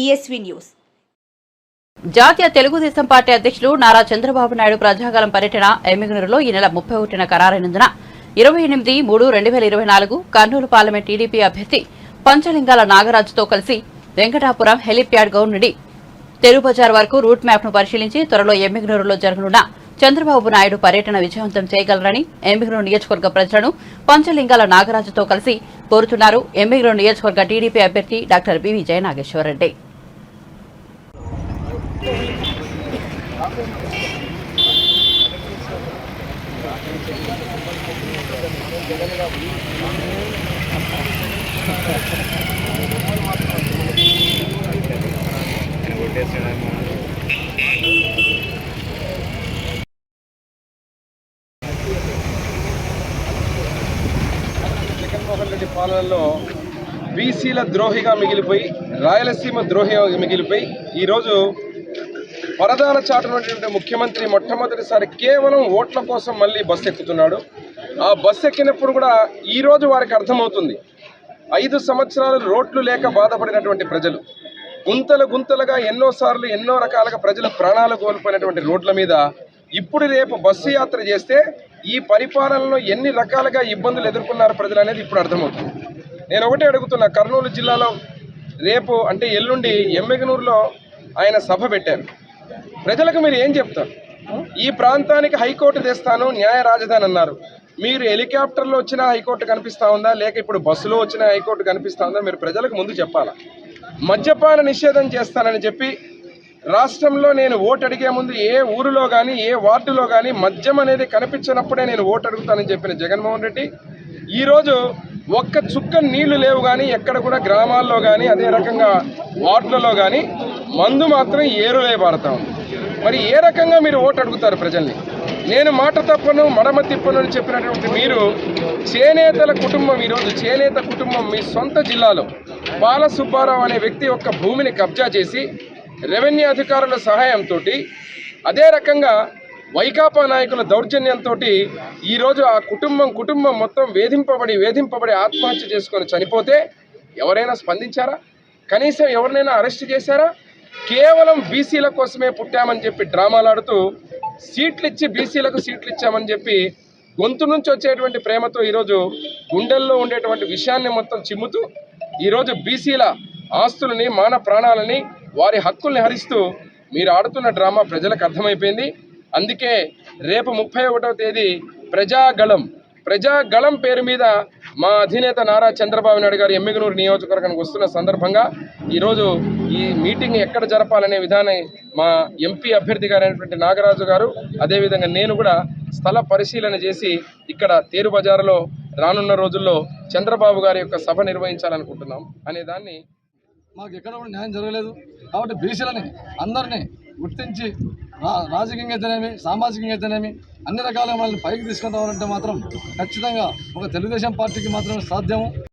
ESV news. జాతీయ Telugu Desam party అధ్యక్షులు నారా చంద్రబాబు నాయుడు ప్రజాగలం పర్యటన ఎమ్మిగనూరులో ఈ నెల ముప్పై ఒకటిన ఖరారైనందున ఇరవై ఎనిమిది మూడు రెండు వేల ఇరవై నాలుగు కర్నూలు పార్లమెంట్ టీడీపీ అభ్యర్థి పంచలింగాల నాగరాజుతో కలిసి వెంకటాపురం హెలిప్యాడ్ గౌన్ నుండి తెరుబజార్ వరకు రూట్ మ్యాప్ను పరిశీలించి త్వరలో ఎమ్మిగనూరులో జరగనున్న చంద్రబాబు నాయుడు పర్యటన విజయవంతం చేయగలరని ఎమ్మిగనూరు నియోజకవర్గ ప్రజలను పంచలింగాల నాగరాజుతో కలిసి కోరుతున్నారు. ఎమ్మిగనూరు నియోజకవర్గ టీడీపీ అభ్యర్థి డాక్టర్ బివి జయనాగేశ్వరరెడ్డి. జగన్మోహన్ రెడ్డి పాలనలో బీసీల ద్రోహిగా మిగిలిపోయి రాయలసీమ ద్రోహిగా మిగిలిపోయి ఈరోజు వరదాన చాటునటువంటి ముఖ్యమంత్రి మొట్టమొదటిసారి కేవలం ఓట్ల కోసం మళ్ళీ బస్సు ఎక్కుతున్నాడు. ఆ బస్సు ఎక్కినప్పుడు కూడా ఈరోజు వారికి అర్థమవుతుంది. ఐదు సంవత్సరాలు రోడ్లు లేక బాధపడినటువంటి ప్రజలు గుంతలు గుంతలుగా ఎన్నోసార్లు ఎన్నో రకాలుగా ప్రజలు ప్రాణాలు కోల్పోయినటువంటి రోడ్ల మీద ఇప్పుడు రేపు బస్సు యాత్ర చేస్తే ఈ పరిపాలనలో ఎన్ని రకాలుగా ఇబ్బందులు ఎదుర్కొన్నారు ప్రజలు అనేది ఇప్పుడు అర్థమవుతుంది. నేను ఒకటే అడుగుతున్నా కర్నూలు జిల్లాలో రేపు అంటే ఎల్లుండి ఎమ్మెగనూరులో ఆయన సభ పెట్టారు. ప్రజలకు మీరు ఏం చెప్తారు? ఈ ప్రాంతానికి హైకోర్టు తెస్తాను న్యాయ రాజధాని అన్నారు. మీరు హెలికాప్టర్లో వచ్చిన హైకోర్టు కనిపిస్తూ ఉందా? లేక ఇప్పుడు బస్సులో వచ్చిన హైకోర్టు కనిపిస్తూ ఉందా? మీరు ప్రజలకు ముందు చెప్పాలా? మద్యపాన నిషేధం చేస్తానని చెప్పి రాష్ట్రంలో నేను ఓటు అడిగే ముందు ఏ ఊరిలో కానీ ఏ వార్డులో కానీ మద్యం అనేది కనిపించినప్పుడే నేను ఓటు అడుగుతానని చెప్పిన జగన్మోహన్ రెడ్డి. ఈరోజు ఒక్క చుక్క నీళ్ళు లేవు కానీ ఎక్కడ కూడా గ్రామాల్లో కానీ అదే రకంగా వార్డులలో కానీ మందు మాత్రం ఏరులే పారుతా ఉంది. మరి ఏ రకంగా మీరు ఓటు అడుగుతారు ప్రజల్ని? నేను మాట తప్పను మడమ తిప్పను అని చెప్పినటువంటి మీరు చేనేతల కుటుంబం ఈరోజు చేనేత కుటుంబం మీ సొంత జిల్లాలో బాలసుబ్బారావు అనే వ్యక్తి యొక్క భూమిని కబ్జా చేసి రెవెన్యూ అధికారుల సహాయంతో అదే రకంగా వైకాపా నాయకుల దౌర్జన్యంతో ఈరోజు ఆ కుటుంబం కుటుంబం మొత్తం వేధింపబడి వేధింపబడి ఆత్మహత్య చేసుకొని చనిపోతే ఎవరైనా స్పందించారా? కనీసం ఎవరినైనా అరెస్ట్ చేశారా? కేవలం బీసీల కోసమే పుట్టామని చెప్పి డ్రామాలాడుతూ సీట్లు ఇచ్చి బీసీలకు సీట్లు ఇచ్చామని చెప్పి గొంతు నుంచి వచ్చేటువంటి ప్రేమతో ఈరోజు గుండెల్లో ఉండేటువంటి విషయాన్ని మొత్తం చిమ్ముతూ ఈరోజు బీసీల ఆస్తులని మాన ప్రాణాలని వారి హక్కుల్ని హరిస్తూ మీరు ఆడుతున్న డ్రామా ప్రజలకు అర్థమైపోయింది. అందుకే రేపు ముప్పై ఒకటవ తేదీ ప్రజాగళం ప్రజాగళం పేరు మీద మా అధినేత నారా చంద్రబాబు నాయుడు గారు ఎమ్మిగనూరు నియోజకవర్గానికి వస్తున్న సందర్భంగా ఈరోజు ఈ మీటింగ్ ఎక్కడ జరపాలనే విధానం మా ఎంపీ అభ్యర్థి గారైనటువంటి నాగరాజు గారు అదేవిధంగా నేను కూడా స్థల పరిశీలన చేసి ఇక్కడ తేరు బజారులో రానున్న రోజుల్లో చంద్రబాబు గారి యొక్క సభ నిర్వహించాలనుకుంటున్నాం అనే దాన్ని మాకు ఎక్కడ కూడా న్యాయం జరగలేదు. కాబట్టి బీసీలని అందరినీ గుర్తించి రాజకీయంగా అయితేనేమి సామాజికంగా అయితేనేమి అన్ని రకాల మనల్ని పైకి తీసుకుని రావాలంటే మాత్రం ఖచ్చితంగా ఒక తెలుగుదేశం పార్టీకి మాత్రమే సాధ్యము.